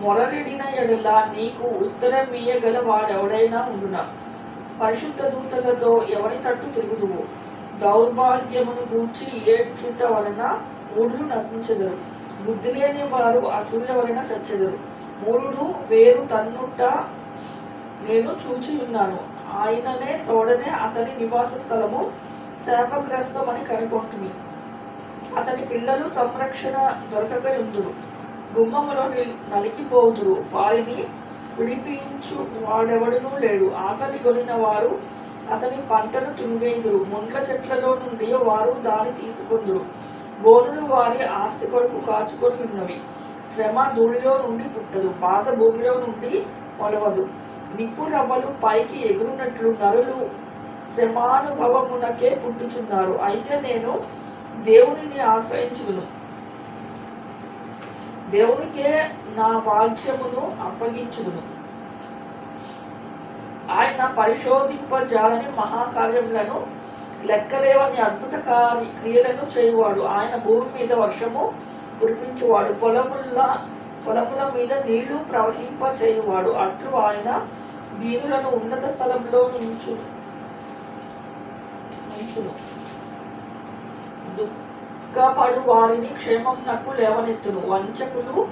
మొరలిడిన ఎడల నీకు ఉత్తరం ఇయ్యగల వాడెవడైనా ఉండునా? పరిశుద్ధ దూతలతో ఎవరి తట్టు తిరుగుదువు? దౌర్భాగ్యమును గూర్చి ఏడ్చుట వలన మూడులు నశించెదరు. బుద్ధి లేని వారు అసూయ వలన చచ్చెదరు. మూడు వేరు తన్నుట నేను చూచి ఉన్నాను ఆయననే తోడనే అతని నివాస స్థలము శాపగ్రస్తమని కనుకొంటుని. అతని పిల్లలు సంరక్షణ దొరకక ఉందురు గుమ్మములో నిల్- వారిని విడిపించు. వాడెవడనూ లేడు. ఆకలి కొనిన వారు అతని పంటను తునివేయుదురు ముండ్ల చెట్లలో నుండి వారు దాని తీసుకుందురు. బోనులు వారి ఆస్తి కొరకు కాచుకొని ఉన్నవి. శ్రమ ధూళిలో నుండి పుట్టదు. బాధ భూమిలో నుండి మొలవదు. నిప్పు రవ్వలు పైకి ఎగురునట్లు నరులు శ్రమానుభవమునకే పుట్టుచున్నారు. అయితే నేను దేవుడిని ఆశ్రయించును దేవునికే నా వాక్యమును అప్పగించుదును. ఆయన పరిశోధింపజాలని మహాకార్యములను లెక్కలేవని అద్భుత కార్య క్రియలను చేయువాడు. ఆయన భూమి మీద వర్షము కురిపించేవాడు. పొలముల పొలముల మీద నీళ్ళు ప్రవహింప చేయువాడు అట్లు ఆయన దీనులను ఉన్నత స్థలంలో ఉంచు ఉంచును దుఃఖపడు వారిని క్షేమంనకు లేవనెత్తును. వంచకులు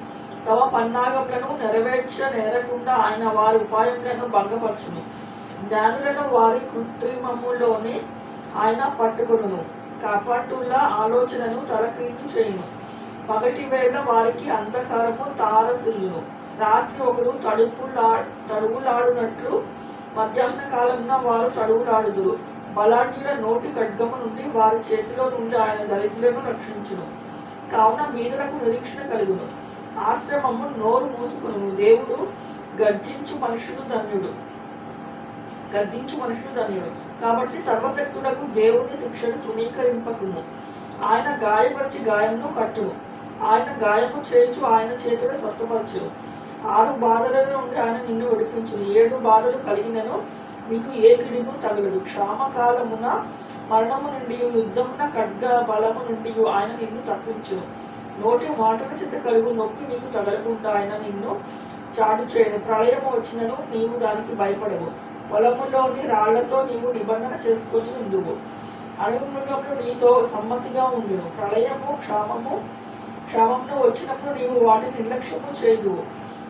తమ పన్నాగములను నెరవేర్చ నేరకుండా ఆయన వారి ఉపాయములను భంగపరచును. జ్ఞానులను వారి కృత్రిమములోనే ఆయన పట్టుకొను కపటుల ఆలోచనను తలక్రిందు చేయును. పగటి వేళ వారికి అంధకారము తారసిల్లును. రాత్రి ఒకడు తడుపులా తడువులాడునట్లు మధ్యాహ్న కాలంలో వారు తడువులాడుదురు. బలాఢ్యుల నోటి ఖడ్గము నుండి వారి చేతిలో నుండి ఆయన దరిద్రులను రక్షించును. కావున మీదలకు నిరీక్షణ కలుగును. ఆశ్రమము నోరు మూసుకును. దేవుడు గర్జించు మనుషుడు ధన్యుడు. గర్దించు మనుషుడు ధన్యుడు. కాబట్టి సర్వశక్తులకు దేవుని శిక్షను తృణీకరింపకుము. ఆయన గాయపరిచి గాయమును కట్టును ఆయన గాయము చేయించు ఆయన చేతులు స్వస్థపరచును. ఆరు బాధల నుండి ఆయన నిన్ను విడిపించును. ఏడు బాధలు కలిగినను నీకు ఏ కిడిపు తగలదు. క్షామకాలమున మరణము నుండి యుద్ధమున ఖడ్గ బలము నుండి ఆయన నిన్ను తప్పించు నోటి మాటల చేత కలుగు నొప్పి నీకు తగలకుండా ఆయన నిన్ను చాటు చేయను ప్రళయము వచ్చినను నీవు దానికి భయపడవు. పొలములోని రాళ్ళతో నీవు నిబంధన చేసుకొని ఉందువు అడవి మృగములు నీతో సమ్మతిగా ఉండును. ప్రళయము క్షామము క్షామంలో వచ్చినప్పుడు నీవు వాటిని నిర్లక్ష్యము చేయదువు.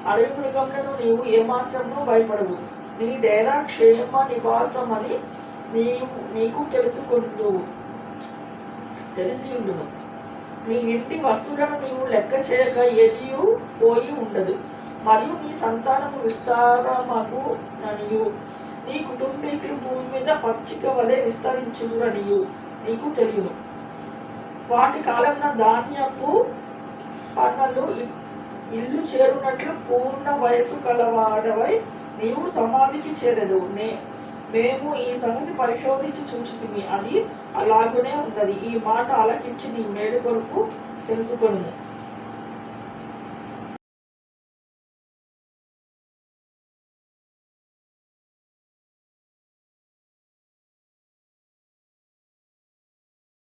అడవి మృగములను నీవు ఏమాత్రము భయపడవు. నీ డేరా క్షేమ నివాసం అని నీవు నీకు తెలుసుకుండు తెలిసి ఉండును నీ ఇంటి వస్తువులను నీవు లెక్క చేయక ఎదియు పోయి ఉండదు. మరియు నీ సంతానము విస్తారమగు ననియు నీ కుటుంబీకులు భూమి మీద పచ్చిక వలె విస్తరించుననియు నీకు తెలియను. వాటి కాలంలో ధాన్యపు పనులు ఇల్లు చేరునట్లు పూర్ణ వయసు కలవాడవై నీవు సమాధికి చేరదు. నే మేము ఈ సంగతి పరిశోధించి చూచితిమి. అది అలాగనే ఉన్నది. ఈ మాట ఆలకించి నీ మేలు కొరకు తెలుసుకొనుము.